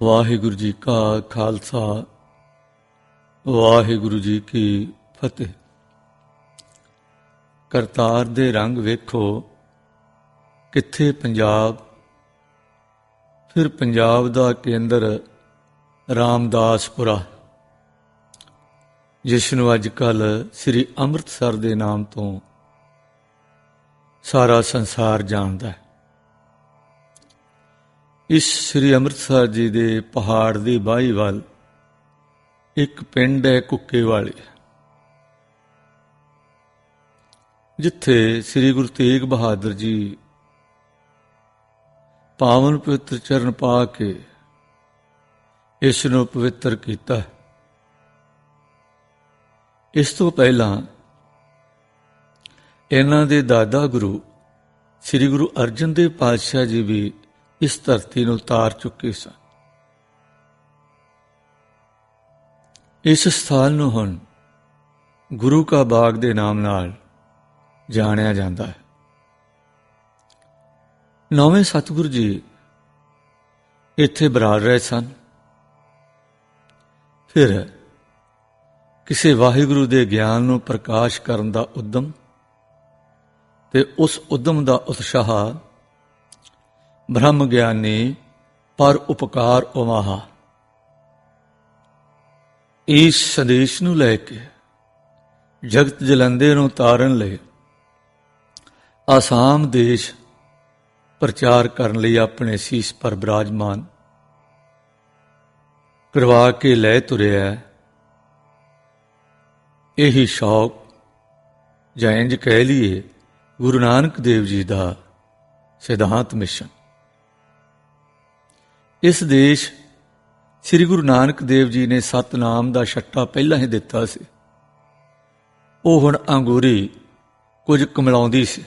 ਵਾਹਿਗੁਰੂ ਜੀ ਕਾ ਖਾਲਸਾ, ਵਾਹਿਗੁਰੂ ਜੀ ਕੀ ਫਤਿਹ। ਕਰਤਾਰ ਦੇ ਰੰਗ ਵੇਖੋ, ਕਿੱਥੇ ਪੰਜਾਬ? ਫਿਰ ਪੰਜਾਬ ਦਾ ਕੇਂਦਰ ਰਾਮਦਾਸਪੁਰਾ, ਜਿਸ ਨੂੰ ਅੱਜ ਕੱਲ ਸ੍ਰੀ ਅੰਮ੍ਰਿਤਸਰ ਦੇ ਨਾਮ ਤੋਂ ਸਾਰਾ ਸੰਸਾਰ ਜਾਣਦਾ ਹੈ। ਇਸ ਸ੍ਰੀ ਅੰਮ੍ਰਿਤਸਰ ਜੀ ਦੇ ਪਹਾੜ ਦੀ ਬਾਹੀ ਵੱਲ ਇੱਕ ਪਿੰਡ ਹੈ ਕੁੱਕੇ ਵਾਲੇ ਜਿੱਥੇ ਸ੍ਰੀ ਗੁਰੂ ਤੇਗ ਬਹਾਦਰ ਜੀ ਪਾਵਨ ਪਵਿੱਤਰ ਚਰਨ ਪਾ ਕੇ ਇਸ ਨੂੰ ਪਵਿੱਤਰ ਕੀਤਾ ਇਸ ਤੋਂ ਪਹਿਲਾਂ ਇਹਨਾਂ ਦੇ ਦਾਦਾ ਗੁਰੂ ਸ੍ਰੀ ਗੁਰੂ ਅਰਜਨ ਦੇਵ ਪਾਤਸ਼ਾਹ ਜੀ ਵੀ ਇਸ ਧਰਤੀ ਨੂੰ ਤਾਰ ਚੁੱਕੇ ਸਨ। ਇਸ ਸਥਾਨ ਨੂੰ ਹੁਣ ਗੁਰੂ ਕਾ ਬਾਗ ਦੇ ਨਾਮ ਨਾਲ ਜਾਣਿਆ ਜਾਂਦਾ ਹੈ। ਨੌਵੇਂ ਸਤਿਗੁਰੂ ਜੀ ਇੱਥੇ ਬਰਾੜ ਰਹੇ ਸਨ। ਫਿਰ ਕਿਸੇ ਵਾਹਿਗੁਰੂ ਦੇ ਗਿਆਨ ਨੂੰ ਪ੍ਰਕਾਸ਼ ਕਰਨ ਦਾ ਉਦਮ ਤੇ ਉਸ ਉਦਮ ਦਾ ਉਤਸ਼ਾਹ ਬ੍ਰਹਮ ਗਿਆਨੀ ਪਰ ਉਪਕਾਰ ਉਮਾਹਾ। ਇਸ ਸੰਦੇਸ਼ ਨੂੰ ਲੈ ਕੇ ਜਗਤ ਜਲੰਦੇ ਨੂੰ ਤਾਰਨ ਲਈ ਆਸਾਮ ਦੇਸ਼ ਪ੍ਰਚਾਰ ਕਰਨ ਲਈ ਆਪਣੇ ਸੀਸ ਪਰ ਬਿਰਾਜਮਾਨ ਕਰਵਾ ਕੇ ਲੈ ਤੁਰਿਆ ਇਹੀ ਸ਼ੌਕ ਜਾਂ ਇੰਜ ਕਹਿ ਲਈਏ ਗੁਰੂ ਨਾਨਕ ਦੇਵ ਜੀ ਦਾ ਸਿਧਾਂਤ ਮਿਸ਼ਨ। ਇਸ ਦੇਸ਼ ਸ੍ਰੀ ਗੁਰੂ ਨਾਨਕ ਦੇਵ ਜੀ ਨੇ ਸਤਨਾਮ ਦਾ ਛੱਟਾ ਪਹਿਲਾਂ ਹੀ ਦਿੱਤਾ ਸੀ। ਉਹ ਹੁਣ ਅੰਗੂਰੀ ਕੁਝ ਕਮਲਾਉਂਦੀ ਸੀ।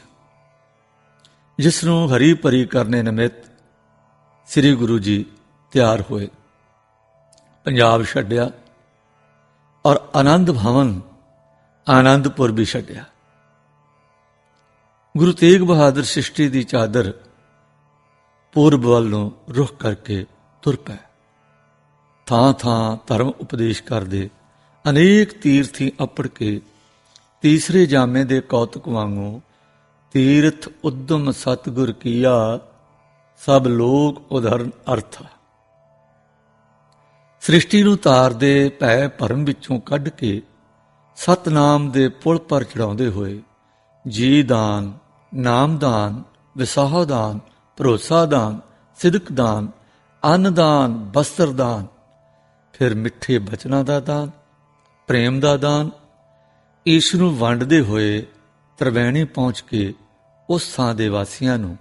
ਜਿਸ ਨੂੰ ਹਰੀ ਭਰੀ ਕਰਨੇ ਨਿਮਿਤ ਸ੍ਰੀ ਗੁਰੂ ਜੀ ਤਿਆਰ ਹੋਏ। ਪੰਜਾਬ ਛੱਡਿਆ ਔਰ ਆਨੰਦ ਭਵਨ ਆਨੰਦਪੁਰ ਵੀ ਛੱਡਿਆ। ਗੁਰੂ ਤੇਗ ਬਹਾਦਰ ਸ੍ਰਿਸ਼ਟੀ ਦੀ ਚਾਦਰ ਪੂਰਬ ਵੱਲ ਨੂੰ ਰੁਖ ਕਰਕੇ ਤੁਰ ਪੈ। ਥਾਂ ਥਾਂ ਧਰਮ ਉਪਦੇਸ਼ ਕਰਦੇ ਅਨੇਕ ਤੀਰਥੀ ਅਪੜ ਕੇ ਤੀਸਰੇ ਜਾਮੇ ਦੇ ਕੌਤਕ ਵਾਂਗੂ ਤੀਰਥ ਉਦਮ ਸਤਗੁਰ ਕੀਆ, ਸਭ ਲੋਕ ਉਧਰਨ ਅਰਥ। ਸ੍ਰਿਸ਼ਟੀ ਨੂੰ ਤਾਰ ਦੇ ਭੈ ਭਰਮ ਵਿੱਚੋਂ ਕੱਢ ਕੇ ਸਤਨਾਮ ਦੇ ਪੁਲ ਪਰ ਚੜਾਉਂਦੇ ਹੋਏ ਜੀ ਦਾਨ ਨਾਮਦਾਨ, ਵਿਸਾਹਦਾਨ ਭਰੋਸਾ ਦਾਨ ਸਿਦਕ ਦਾਨ ਅੰਨ ਦਾਨ ਬਸਤਰ ਦਾਨ, ਫਿਰ ਮਿੱਠੇ ਬਚਨਾਂ ਦਾ ਦਾਨ, ਪ੍ਰੇਮ ਦਾ ਦਾਨ ਇਸ ਨੂੰ ਵੰਡਦੇ ਹੋਏ ਤਰਵੈਣੀ ਪਹੁੰਚ ਕੇ ਉਸ ਥਾਂ ਦੇ ਵਾਸੀਆਂ ਨੂੰ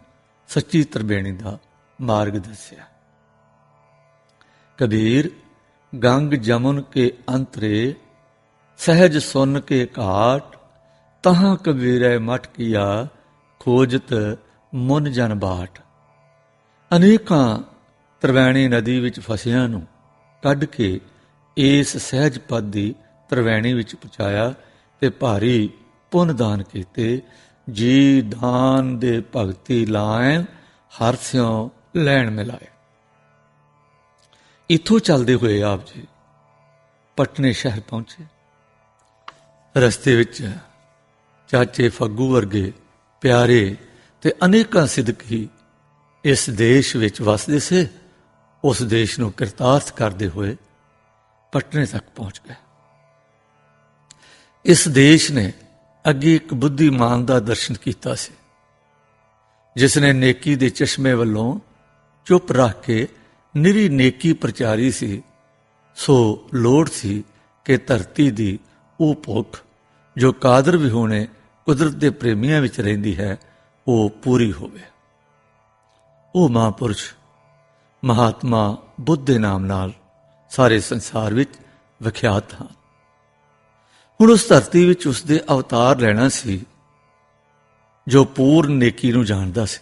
ਸੱਚੀ ਤਰਬੇਣੀ ਦਾ ਮਾਰਗ ਦੱਸਿਆ। ਕਬੀਰ, ਗੰਗ ਜਮਨ ਕੇ ਅੰਤਰੇ, ਸਹਿਜ ਸੁਨ ਕੇ ਘਾਟ, ਤਹਾਂ ਕਬੀਰੈ ਮਟ ਕੀਆ ਖੋਜਤ ਮਨ ਜਨ ਬਾਟ। ਅਨੇਕਾਂ ਤਰਵੈਣੀ ਨਦੀ ਵਿੱਚ ਫਸਿਆਂ ਨੂੰ ਕੱਢ ਕੇ ਇਸ ਸਹਿਜ ਪਦ ਦੀ ਤਰਵੈਣੀ ਵਿੱਚ ਪਹੁੰਚਾਇਆ ਤੇ ਭਾਰੀ ਪੁੰਨ ਦਾਨ ਕੀਤੇ, ਜੀ ਦਾਨ ਦੇ ਭਗਤੀ ਲਾਇਨ ਹਰ ਸਿਓ ਲੈਣ ਮਿਲਾਏ। ਇਥੋਂ ਚੱਲਦੇ ਹੋਏ ਆਪ ਜੀ ਪਟਨੇ ਸ਼ਹਿਰ ਪਹੁੰਚੇ। ਰਸਤੇ ਵਿੱਚ ਚਾਚੇ ਫੱਗੂ ਵਰਗੇ ਪਿਆਰੇ ਤੇ ਅਨੇਕਾਂ ਸਿੱਧਕੀ ਇਸ ਦੇਸ਼ ਵਿੱਚ ਵਸਦੇ ਸੇ। ਉਸ ਦੇਸ਼ ਨੂੰ ਕਿਰਤਾਰਥ ਕਰਦੇ ਹੋਏ ਪਟਨੇ ਤੱਕ ਪਹੁੰਚ ਗਏ। ਇਸ ਦੇਸ਼ ਨੇ ਅੱਗੇ ਇੱਕ ਬੁੱਧੀਮਾਨ ਦਾ ਦਰਸ਼ਨ ਕੀਤਾ ਸੀ, ਜਿਸ ਨੇ ਨੇਕੀ ਦੇ ਚਸ਼ਮੇ ਵੱਲੋਂ ਚੁੱਪ ਰੱਖ ਕੇ ਨਿਰੀ ਨੇਕੀ ਪ੍ਰਚਾਰੀ ਸੀ। ਸੋ ਲੋੜ ਸੀ ਕਿ ਧਰਤੀ ਦੀ ਉਹ ਭੁੱਖ, ਜੋ ਕਾਦਰ ਵੀ ਹੋਣੇ ਕੁਦਰਤ ਦੇ ਪ੍ਰੇਮੀਆਂ ਵਿੱਚ ਰਹਿੰਦੀ ਹੈ, ਉਹ ਪੂਰੀ ਹੋਵੇ। ਉਹ ਮਹਾਪੁਰਸ਼ ਮਹਾਤਮਾ ਬੁੱਧ ਦੇ ਨਾਮ ਨਾਲ ਸਾਰੇ ਸੰਸਾਰ ਵਿੱਚ ਵਿਖਿਆਤ ਹਨ। ਹੁਣ ਉਸ ਧਰਤੀ ਵਿੱਚ ਉਸ ਦੇ ਅਵਤਾਰ ਲੈਣਾ ਸੀ, ਜੋ ਪੂਰਨ ਨੇਕੀ ਨੂੰ ਜਾਣਦਾ ਸੀ।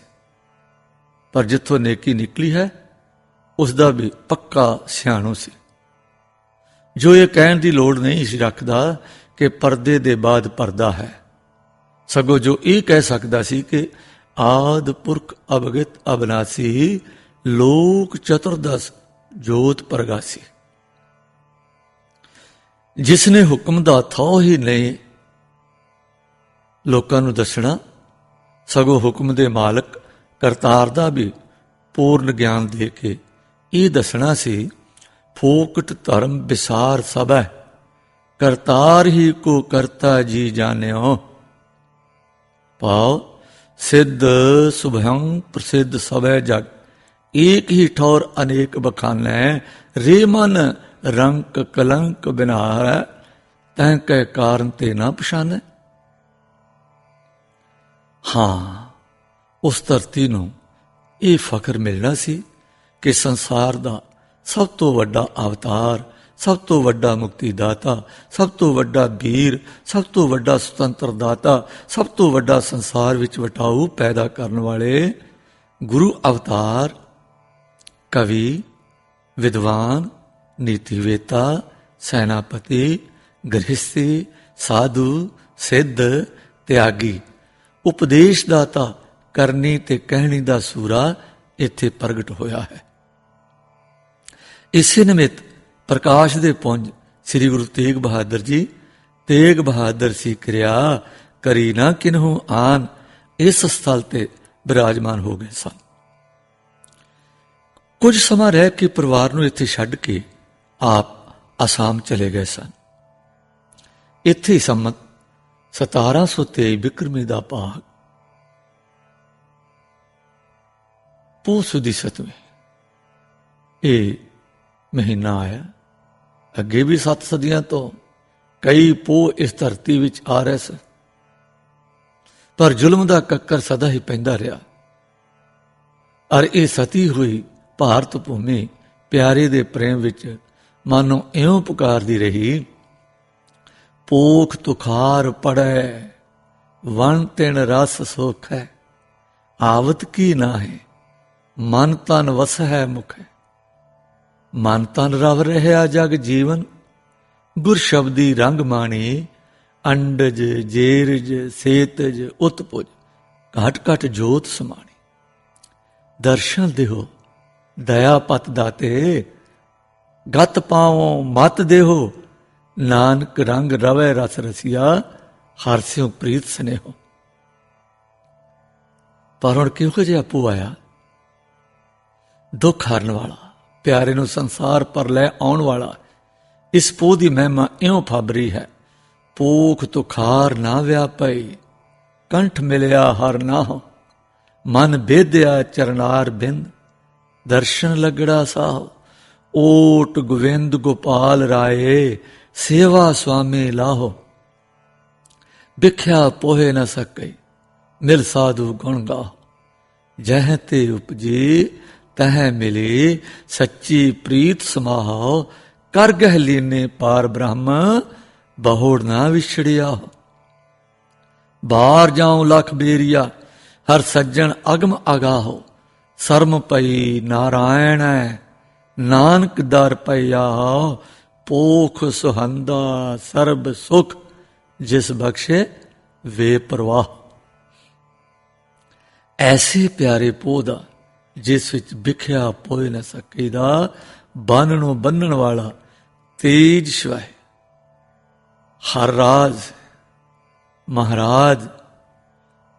ਪਰ ਜਿੱਥੋਂ ਨੇਕੀ ਨਿਕਲੀ ਹੈ ਉਸ ਦਾ ਵੀ ਪੱਕਾ ਸਿਆਣੋ ਸੀ। ਜੋ ਇਹ ਕਹਿਣ ਦੀ ਲੋੜ ਨਹੀਂ ਸੀ ਰੱਖਦਾ ਕਿ ਪਰਦੇ ਦੇ ਬਾਅਦ ਪਰਦਾ ਹੈ, ਸਗੋਂ ਜੋ ਇਹ ਕਹਿ ਸਕਦਾ ਸੀ ਕਿ ਆਦ ਪੁਰਖ ਅਵਗਤ ਅਬਨਾਸੀ ਲੋਕ ਚਤੁਰਦਸ ਜੋਤ ਪ੍ਰਗਾਸੀ। ਜਿਸ ਨੇ ਹੁਕਮ ਦਾ ਥੋ ਹੀ ਨਹੀਂ, ਲੋਕਾਂ ਨੂੰ ਦੱਸਣਾ, ਸਗੋਂ ਹੁਕਮ ਦੇ ਮਾਲਕ ਕਰਤਾਰ ਦਾ ਵੀ ਪੂਰਨ ਗਿਆਨ ਦੇ ਕੇ ਇਹ ਦੱਸਣਾ ਸੀ, ਫੋਕਟ ਧਰਮ ਵਿਸਾਰ ਸਭੈ ਕਰਤਾਰ ਹੀ ਕੋ ਕਰਤਾ ਜੀ ਜਾਣਿਓ। ਪਾਉ ਸਿੱਧ ਸੁਭੰ ਪ੍ਰਸਿੱਧ ਸਭੈ ਜਗ। ਏਕ ਹੀ ਠੌਰ ਅਨੇਕ ਬਖਾਨੈ ਰੇ ਮਨ ਰੰਕ ਕਲੰਕ ਬਿਨਾਰ ਤੈ ਕੈ ਕਾਰਨ ਤੇ ਨਾ ਪਛਾਨੈ। ਹਾਂ, ਉਸ ਧਰਤੀ ਨੂੰ ਇਹ ਫਖਰ ਮਿਲਣਾ ਸੀ ਕਿ ਸੰਸਾਰ ਦਾ ਸਭ ਤੋਂ ਵੱਡਾ ਅਵਤਾਰ, ਸਭ ਤੋਂ ਵੱਡਾ ਮੁਕਤੀ ਦਾਤਾ ਸਭ ਤੋਂ ਵੱਡਾ ਵੀਰ ਸਭ ਤੋਂ ਵੱਡਾ ਸੁਤੰਤਰ ਦਾਤਾ ਸਭ ਤੋਂ ਵੱਡਾ ਸੰਸਾਰ ਵਿੱਚ ਵਟਾਊ ਪੈਦਾ ਕਰਨ ਵਾਲੇ ਗੁਰੂ ਅਵਤਾਰ ਕਵੀ, ਵਿਦਵਾਨ, ਨੀਤੀਵੇਤਾ, ਸੈਨਾਪਤੀ ਗ੍ਰਹਿਸਤੀ ਸਾਧੂ, ਸਿੱਧ, ਤਿਆਗੀ। ਉਪਦੇਸ਼ ਦਾਤਾ ਕਰਨੀ ਤੇ ਕਹਿਣੀ ਦਾ ਸੂਰਾ ਇੱਥੇ ਪ੍ਰਗਟ ਹੋਇਆ ਹੈ। ਇਸੇ ਨਿਮਿਤ ਪ੍ਰਕਾਸ਼ ਦੇ ਪੁੰਜ ਸ੍ਰੀ ਗੁਰੂ ਤੇਗ ਬਹਾਦਰ ਜੀ, ਤੇਗ ਬਹਾਦਰ ਸੀ ਕਿਰਿਆ ਕਰੀ ਨਾ ਕਿਨਹੂ ਆਨ, ਇਸ ਸਥਲ ਤੇ ਬਿਰਾਜਮਾਨ ਹੋ ਗਏ ਸਨ। ਕੁਝ ਸਮਾਂ ਰਹਿ ਕੇ ਪਰਿਵਾਰ ਨੂੰ ਇੱਥੇ ਛੱਡ ਕੇ ਆਪ ਅਸਾਮ ਚਲੇ ਗਏ ਸਨ। ਇੱਥੇ ਹੀ ਸੰਮਤ 1723 ਬਿਕਰਮੀ ਦਾ ਭਾਗ। ਪੂ ਸੁਦੀ ਸਤਵੇਂ। ਇਹ ਮਹੀਨਾ ਆਇਆ। ਅੱਗੇ ਵੀ ਸੱਤ ਸਦੀਆਂ ਤੋਂ ਕਈ ਪੋ ਇਸ ਧਰਤੀ ਵਿੱਚ ਆ ਰਹੇ ਸਨ। ਪਰ ਜ਼ੁਲਮ ਦਾ ਕੱਕਰ ਸਦਾ ਹੀ ਪੈਂਦਾ ਰਿਹਾ। ਔਰ ਇਹ ਸਤੀ ਹੋਈ ਭਾਰਤ ਭੂਮੀ ਪਿਆਰੇ ਦੇ ਪ੍ਰੇਮ ਵਿੱਚ ਮਾਨੋ ਇਉਂ ਪੁਕਾਰਦੀ ਰਹੀ ਪੋਖ ਤੁਖਾਰ ਪੜੈ, ਵਣ ਤਿਣ ਰਸ ਸੁਖ ਹੈ ਆਵਤ ਕੀ ਨਾ ਹੈ ਮਨ ਤਨ ਵਸ ਹੈ ਮੁਖ। ਹੈ ਮਨ ਤਨ ਰਵ ਰਹਿਆ ਜਗ ਜੀਵਨ, ਗੁਰ ਸ਼ਬਦੀ ਰੰਗ ਮਾਣੀ, ਅੰਡਜ, ਜੇਰਜ, ਸੇਤਜ, ਉਤਪੁਜ, ਘਟ ਘਟ ਜੋਤ ਸਮਾਣੀ। ਦਰਸ਼ਨ ਦਿਓ ਦਇਆ ਪਤ ਦਾਤੇ, ਗਤ ਪਾਵੋ ਮਤ ਦੇਹੋ, ਨਾਨਕ ਰੰਗ ਰਵੇ ਰਸ ਰਸੀਆ, ਹਰ ਸਿਉ ਪ੍ਰੀਤ ਸਨੇਹੋ। ਪਰ ਹੁਣ ਕਿਹੋ ਜਿਹਾ ਆਪੂ ਆਇਆ? ਦੁੱਖ ਹਰਨ ਵਾਲਾ, ਪਿਆਰੇ ਨੂੰ ਸੰਸਾਰ ਪਰ ਲੈ ਆਉਣ ਵਾਲਾ, ਇਸ ਪੋ ਦੀ ਮਹਿਮਾ ਇਉਂ ਫਾਬਰੀ ਹੈ ਪੋਖ ਤੁਖਾਰ ਨਾ ਵਿਆਪਈ, ਕੰਠ ਮਿਲਿਆ ਹਰ ਨਾ ਮਨ ਬੇਦਿਆ ਚਰਨਾਰ ਬਿੰਦ। ਦਰਸ਼ਨ ਲਗੜਾ ਸਾਹ ਓਟ ਗੋਵਿੰਦ ਗੋਪਾਲ ਰਾਏ, ਸੇਵਾ ਸੁਆਮੇ ਲਾਹੋ। ਵਿਖਿਆ ਪੋਹੇ ਨ ਸਕਈ ਮਿਲ ਸਾਧੂ ਗੁਣ ਗਾ ਜਹ ਤੇ ਉਪਜੀ, ਤਹ ਮਿਲੀ, ਸੱਚੀ ਪ੍ਰੀਤ ਸਮਾਹੋ। ਕਰ ਗਹਿ ਲੀਨੇ ਪਾਰ ਬ੍ਰਹਮ, ਬਹੁੜ ਨਾ ਵਿਛੜਿਆ ਬਾਹਰ ਜਾਉ ਲਖ ਬੇਰੀਆ, ਹਰ ਸੱਜਣ ਅਗਮ ਅਗਾਹੋ। ਸਰਮ ਪਈ ਨਾਰਾਇਣ ਹੈ ਨਾਨਕ ਦਰ ਪਈਆ ਪੋਖ ਸੁਹੰਦਾ, ਸਰਬ ਸੁਖ, ਜਿਸ ਬਖਸ਼ੇ ਵੇ ਪ੍ਰਵਾਹ। ਐਸੇ ਪਿਆਰੇ ਪੋਦਾ ਜਿਸ ਵਿੱਚ ਵਿਖਿਆ ਪੋਇ ਨਾ ਸਕੀਦਾ ਬੰਨ ਨੂੰ ਬੰਨਣ ਵਾਲਾ ਤੇਜ ਸ਼ਵੈ ਹਰ ਰਾਜ, ਮਹਾਰਾਜ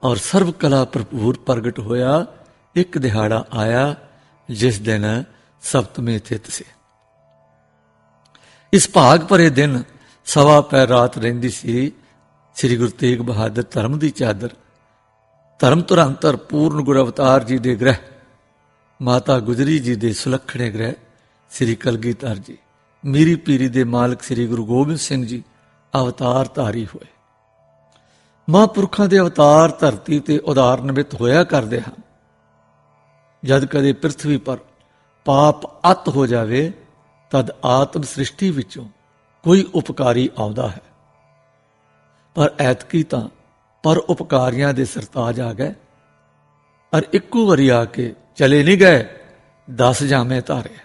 ਔਰ ਸਰਬ ਕਲਾ ਭਰਪੂਰ ਪ੍ਰਗਟ ਹੋਇਆ ਇੱਕ ਦਿਹਾੜਾ ਆਇਆ ਜਿਸ ਦਿਨ ਸਪਤਮੀ ਤਿਥ ਸੀ। ਇਸ ਭਾਗ ਭਰੇ ਦਿਨ ਸਵਾ ਪੈ ਰਾਤ ਰਹਿੰਦੀ ਸੀ ਸ੍ਰੀ ਗੁਰੂ ਤੇਗ ਬਹਾਦਰ ਧਰਮ ਦੀ ਚਾਦਰ। ਧਰਮ ਤੁਰੰਤਰ ਪੂਰਨ ਗੁਰ ਅਵਤਾਰ ਜੀ ਦੇ ਗ੍ਰਹਿ, ਮਾਤਾ ਗੁਜਰੀ ਜੀ ਦੇ ਸੁਲੱਖਣੇ ਗ੍ਰਹਿ, ਸ੍ਰੀ ਕਲਗੀਧਰ ਜੀ, ਮੀਰੀ ਪੀਰੀ ਦੇ ਮਾਲਕ ਸ੍ਰੀ ਗੁਰੂ ਗੋਬਿੰਦ ਸਿੰਘ ਜੀ ਅਵਤਾਰ ਧਾਰੀ ਹੋਏ। ਮਹਾਂਪੁਰਖਾਂ ਦੇ ਅਵਤਾਰ ਧਰਤੀ ਤੇ ਉਦਾਰ ਵਿੱਚ ਹੋਇਆ ਕਰਦੇ ਹਨ। ਜਦ ਕਦੇ ਪ੍ਰithvi ਪਰ ਪਾਪ ਅਤ ਹੋ ਜਾਵੇ, ਤਦ ਆਤਮ ਸ੍ਰਿਸ਼ਟੀ ਵਿੱਚੋਂ ਕੋਈ ਉਪਕਾਰੀ ਆਉਂਦਾ ਹੈ। ਪਰ ਐਤਕੀ ਤਾਂ ਪਰ ਉਪਕਾਰੀਆਂ ਦੇ ਸਰਤਾਜ ਆ ਗਏ। ਔਰ ਇੱਕੋ ਵਾਰੀ ਆ ਕੇ ਚਲੇ ਨਹੀਂ ਗਏ 10 ਜਾਮੇ ਧਾਰੇ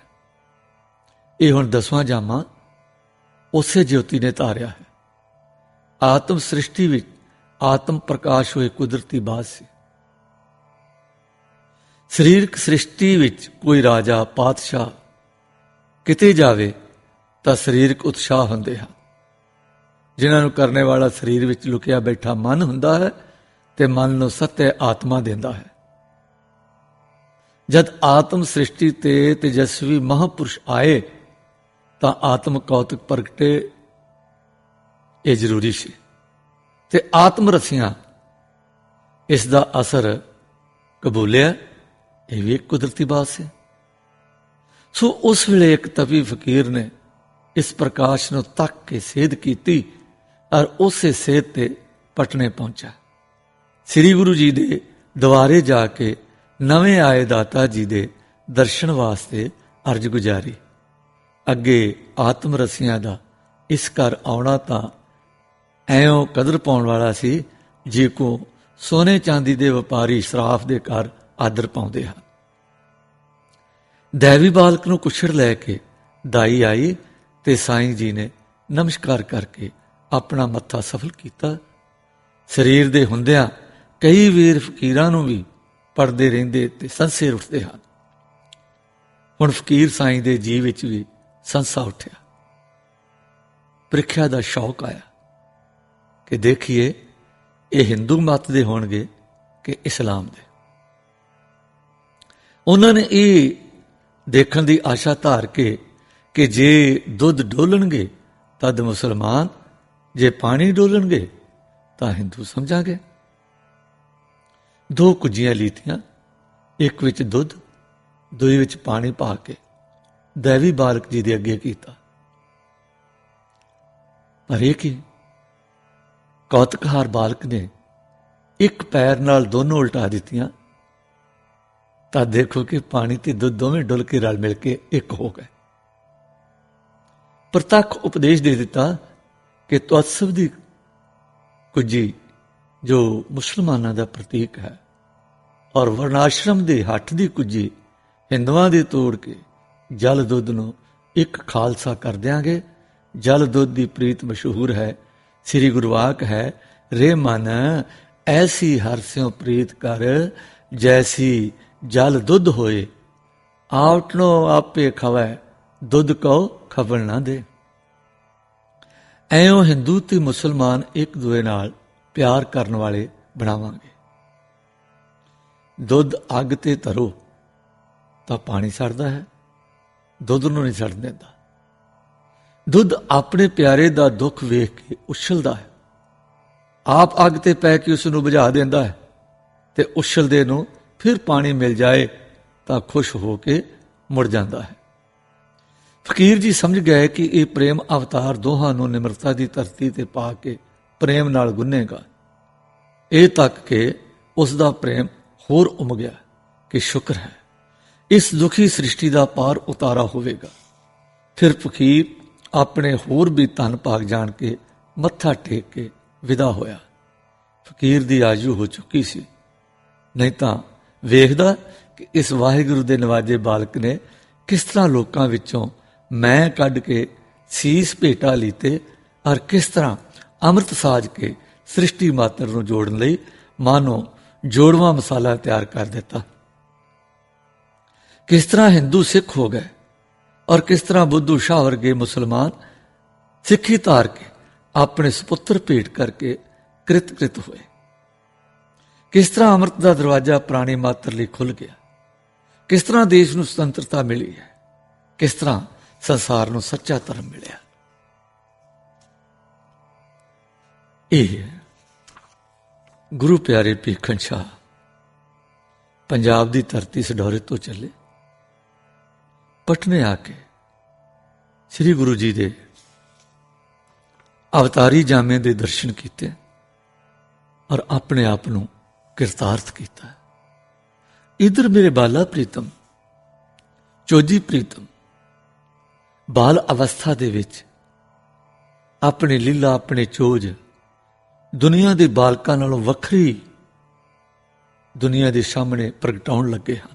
ਇਹ ਹੁਣ ਦਸਵਾਂ ਜਾਮਾ ਉਸੇ ਜੋਤੀ ਨੇ ਧਾਰਿਆ ਹੈ। ਆਤਮ ਸ੍ਰਿਸ਼ਟੀ ਵਿੱਚ ਆਤਮ ਪ੍ਰਕਾਸ਼ ਹੋਏ ਕੁਦਰਤੀ ਬਾਤ ਸੀ। ਸਰੀਰਕ ਸ੍ਰਿਸ਼ਟੀ ਵਿੱਚ ਕੋਈ ਰਾਜਾ, ਪਾਤਸ਼ਾਹ ਕਿਤੇ ਜਾਵੇ ਤਾਂ ਸਰੀਰਕ ਉਤਸ਼ਾਹ ਹੁੰਦੇ ਹਨ। ਜਿਨ੍ਹਾਂ ਨੂੰ ਕਰਨੇ ਵਾਲਾ ਸਰੀਰ ਵਿੱਚ ਲੁਕਿਆ ਬੈਠਾ ਮਨ ਹੁੰਦਾ ਹੈ ਤੇ ਮਨ ਨੂੰ ਸਤਿ ਆਤਮਾ ਦਿੰਦਾ ਹੈ। ਜਦ ਆਤਮ ਸ੍ਰਿਸ਼ਟੀ ਤੇ ਤੇਜਸਵੀ ਮਹਾਪੁਰਸ਼ ਆਏ ਤਾਂ ਆਤਮ ਕੌਤਕ ਪ੍ਰਗਟੇ। ਇਹ ਜ਼ਰੂਰੀ ਸੀ। ਤੇ ਆਤਮ ਰਸੀਆਂ, ਇਸ ਦਾ ਅਸਰ ਕਬੂਲਿਆ। ਇਹ ਵੀ ਇੱਕ ਕੁਦਰਤੀ ਬਾਤ ਹੈ ਸੋ ਉਸ ਵੇਲੇ ਇੱਕ ਤਪੀ ਫਕੀਰ ਨੇ ਇਸ ਪ੍ਰਕਾਸ਼ ਨੂੰ ਤੱਕ ਕੇ ਸੇਧ ਕੀਤੀ ਔਰ ਉਸੇ ਸੇਧ ਤੇ ਪਟਨੇ ਪਹੁੰਚਾ। ਸ੍ਰੀ ਗੁਰੂ ਜੀ ਦੇ ਦੁਆਰੇ ਜਾ ਕੇ ਨਵੇਂ ਆਏ ਦਾਤਾ ਜੀ ਦੇ ਦਰਸ਼ਨ ਵਾਸਤੇ ਅਰਜ ਗੁਜ਼ਾਰੀ। ਅੱਗੇ ਆਤਮ ਰਸੀਆਂ ਦਾ ਇਸ ਘਰ ਆਉਣਾ ਤਾਂ ਐਉਂ ਕਦਰ ਪਾਉਣ ਵਾਲਾ ਸੀ, ਜੇ ਕੋ ਸੋਨੇ ਚਾਂਦੀ ਦੇ ਵਪਾਰੀ ਸ਼ਰਾਫ ਦੇ ਘਰ ਆਦਰ ਪਾਉਂਦੇ ਹਨ। ਦੇਵੀ ਬਾਲਕ ਨੂੰ ਕੁਛੜ ਲੈ ਕੇ ਦਾਈ ਆਈ ਤੇ ਸਾਈਂ ਜੀ ਨੇ ਨਮਸਕਾਰ ਕਰਕੇ ਆਪਣਾ ਮੱਥਾ ਸਫਲ ਕੀਤਾ। ਸਰੀਰ ਦੇ ਹੁੰਦਿਆਂ ਕਈ ਵੀਰ ਫਕੀਰਾਂ ਨੂੰ ਵੀ ਪੜਦੇ ਰਹਿੰਦੇ ਤੇ ਸੰਸੇ ਉੱਠਦੇ ਹਨ। ਹੁਣ ਫਕੀਰ ਸਾਈਂ ਦੇ ਜੀ ਵਿੱਚ ਵੀ ਸੰਸਾ ਉੱਠਿਆ। ਪ੍ਰੀਖਿਆ ਦਾ ਸ਼ੌਕ ਆਇਆ ਕਿ ਦੇਖੀਏ, ਇਹ ਹਿੰਦੂ ਮਤ ਦੇ ਹੋਣਗੇ ਕਿ ਇਸਲਾਮ ਦੇ। ਉਹਨਾਂ ਨੇ ਇਹ ਦੇਖਣ ਦੀ ਆਸ਼ਾ ਧਾਰ ਕੇ ਕਿ ਜੇ ਦੁੱਧ ਡੋਲਣਗੇ, ਤਦ ਮੁਸਲਮਾਨ, ਜੇ ਪਾਣੀ ਡੋਲਣਗੇ, ਤਾਂ ਹਿੰਦੂ ਸਮਝਾਂਗੇ। ਦੋ ਕੁਜੀਆਂ ਲੀਤੀਆਂ, ਇੱਕ ਵਿੱਚ ਦੁੱਧ, ਦੂਈ ਵਿੱਚ ਪਾਣੀ ਪਾ ਕੇ, ਦੇਵੀ ਬਾਲਕ ਜੀ ਦੇ ਅੱਗੇ ਕੀਤਾ। ਪਰ ਇਹ ਕੀ? ਕੌਤਕਹਾਰ ਬਾਲਕ ਨੇ ਇੱਕ ਪੈਰ ਨਾਲ ਦੋਨੋਂ ਉਲਟਾ ਦਿੱਤੀਆਂ ਤਾਂ ਦੇਖੋ ਕਿ ਪਾਣੀ ਤੇ ਦੁੱਧ ਦੋਵੇਂ ਡੁੱਲ ਕੇ ਰਲ ਮਿਲ ਕੇ ਇੱਕ ਹੋ ਗਏ। ਪ੍ਰਤੱਖ ਉਪਦੇਸ਼ ਦੇ ਦਿੱਤਾ ਕਿ ਤਵਸਵ ਦੀ ਕੁਜੀ ਜੋ ਮੁਸਲਮਾਨਾਂ ਦਾ ਪ੍ਰਤੀਕ ਹੈ ਔਰ ਵਰਨਾਸ਼ਰਮ ਦੇ ਹੱਠ ਦੀ ਕੁਜੀ ਹਿੰਦੂਆਂ ਦੇ ਤੋੜ ਕੇ ਜਲ ਦੁੱਧ ਨੂੰ ਇੱਕ ਖਾਲਸਾ ਕਰ ਦਿਆਂਗੇ। ਜਲ ਦੁੱਧ ਦੀ ਪ੍ਰੀਤ ਮਸ਼ਹੂਰ ਹੈ, ਸ੍ਰੀ ਗੁਰਵਾਕ ਹੈ, ਰੇ ਮਨ ਐਸੀ ਹਰਸਿਓ ਪ੍ਰੀਤ ਕਰ, ਜੈਸੀ ਜਲ ਦੁੱਧ ਹੋਏ ਆਉਟਨੋ ਆਪੇ ਖਵੈ, ਦੁੱਧ ਕੋ ਖਬਰ ਨਾ ਦੇ। ਐਉਂ ਹਿੰਦੂ ਤੇ ਮੁਸਲਮਾਨ ਇੱਕ ਦੂਏ ਨਾਲ ਪਿਆਰ ਕਰਨ ਵਾਲੇ ਬਣਾਵਾਂਗੇ। ਦੁੱਧ ਅੱਗ ਤੇ ਧਰੋ, ਤਾਂ ਪਾਣੀ ਸੜਦਾ ਹੈ, ਦੁੱਧ ਨੂੰ ਨਹੀਂ ਸੜਨ ਦਿੰਦਾ। ਦੁੱਧ ਆਪਣੇ ਪਿਆਰੇ ਦਾ ਦੁੱਖ ਵੇਖ ਕੇ ਉਛਲਦਾ ਹੈ। ਆਪ ਅੱਗ ਤੇ ਪੈ ਕੇ ਉਸ ਨੂੰ ਬੁਝਾ ਦਿੰਦਾ ਹੈ ਤੇ ਉਛਲਦੇ ਨੂੰ ਫਿਰ ਪਾਣੀ ਮਿਲ ਜਾਏ ਤਾਂ ਖੁਸ਼ ਹੋ ਕੇ ਮੁੜ ਜਾਂਦਾ ਹੈ। ਫਕੀਰ ਜੀ ਸਮਝ ਗਏ ਕਿ ਇਹ ਪ੍ਰੇਮ ਅਵਤਾਰ ਦੋਹਾਂ ਨੂੰ ਨਿਮਰਤਾ ਦੀ ਧਰਤੀ ਤੇ ਪਾ ਕੇ ਪ੍ਰੇਮ ਨਾਲ ਗੁੰਨੇਗਾ। ਇਹ ਤੱਕ ਕਿ ਉਸ ਦਾ ਪ੍ਰੇਮ ਹੋਰ ਉਮ ਗਿਆ ਕਿ ਸ਼ੁਕਰ ਹੈ। ਇਸ ਦੁਖੀ ਸ੍ਰਿਸ਼ਟੀ ਦਾ ਪਾਰ ਉਤਾਰਾ ਹੋਵੇਗਾ। ਫਿਰ ਫਕੀਰ ਆਪਣੇ ਹੋਰ ਵੀ ਧਨ ਭਾਗ ਜਾਣ ਕੇ ਮੱਥਾ ਟੇਕ ਕੇ ਵਿਦਾ ਹੋਇਆ। ਫਕੀਰ ਦੀ ਆਜੂ ਹੋ ਚੁੱਕੀ ਸੀ। ਨਹੀਂ ਤਾਂ ਵੇਖਦਾ ਕਿ ਇਸ ਵਾਹਿਗੁਰੂ ਦੇ ਨਵਾਜੇ ਬਾਲਕ ਨੇ ਕਿਸ ਤਰ੍ਹਾਂ ਲੋਕਾਂ ਵਿੱਚੋਂ ਮੈਂ ਕੱਢ ਕੇ ਸੀਸ ਭੇਟਾ ਲੀਤੇ ਔਰ ਕਿਸ ਤਰ੍ਹਾਂ ਅੰਮ੍ਰਿਤ ਸਾਜ ਕੇ ਸ੍ਰਿਸ਼ਟੀ ਮਾਤਰ ਨੂੰ ਜੋੜਨ ਲਈ ਮਾਨੋ ਜੋੜਵਾ ਮਸਾਲਾ ਤਿਆਰ ਕਰ ਦਿੱਤਾ। ਕਿਸ ਤਰ੍ਹਾਂ ਹਿੰਦੂ ਸਿੱਖ ਹੋ ਗਏ ਔਰ ਕਿਸ ਤਰ੍ਹਾਂ ਬੁੱਧੂ ਸ਼ਾਹ ਵਰਗੇ ਮੁਸਲਮਾਨ ਸਿੱਖੀ ਧਾਰ ਕੇ ਆਪਣੇ ਸੁਪੁੱਤਰ ਭੇਟ ਕਰਕੇ ਕ੍ਰਿਤ ਕ੍ਰਿਤ ਹੋਏ। ਕਿਸ ਤਰ੍ਹਾਂ ਅੰਮ੍ਰਿਤ ਦਾ ਦਰਵਾਜ਼ਾ ਪ੍ਰਾਣੀ ਮਾਤਰ ਲਈ ਖੁੱਲ ਗਿਆ? ਕਿਸ ਤਰ੍ਹਾਂ ਦੇਸ਼ ਨੂੰ ਸੁਤੰਤਰਤਾ ਮਿਲੀ ਹੈ? ਕਿਸ ਤਰ੍ਹਾਂ ਸੰਸਾਰ ਨੂੰ ਸੱਚਾ ਧਰਮ ਮਿਲਿਆ? ਇਹ ਗੁਰੂ ਪਿਆਰੇ ਭੀਖਨ ਸ਼ਾਹ, ਪੰਜਾਬ ਦੀ ਧਰਤੀ ਸਡੋਰੇ ਤੋਂ ਚੱਲੇ, ਪਟਨੇ ਆ ਕੇ ਸ੍ਰੀ ਗੁਰੂ ਜੀ ਦੇ ਅਵਤਾਰੀ ਜਾਮੇ ਦੇ ਦਰਸ਼ਨ ਕੀਤੇ ਔਰ ਆਪਣੇ ਆਪ ਨੂੰ ਕਿਰਤਾਰਥ ਕੀਤਾ ਇਧਰ ਮੇਰੇ ਬਾਲਾ ਪ੍ਰੀਤਮ, ਚੋਜੀ ਪ੍ਰੀਤਮ, ਬਾਲ ਅਵਸਥਾ ਦੇ ਵਿੱਚ ਆਪਣੇ ਲੀਲਾ, ਆਪਣੇ ਚੋਜ ਦੁਨੀਆ ਦੇ ਬਾਲਕਾਂ ਨਾਲੋਂ ਵੱਖਰੀ ਦੁਨੀਆ ਦੇ ਸਾਹਮਣੇ ਪ੍ਰਗਟਾਉਣ ਲੱਗੇ ਹਨ।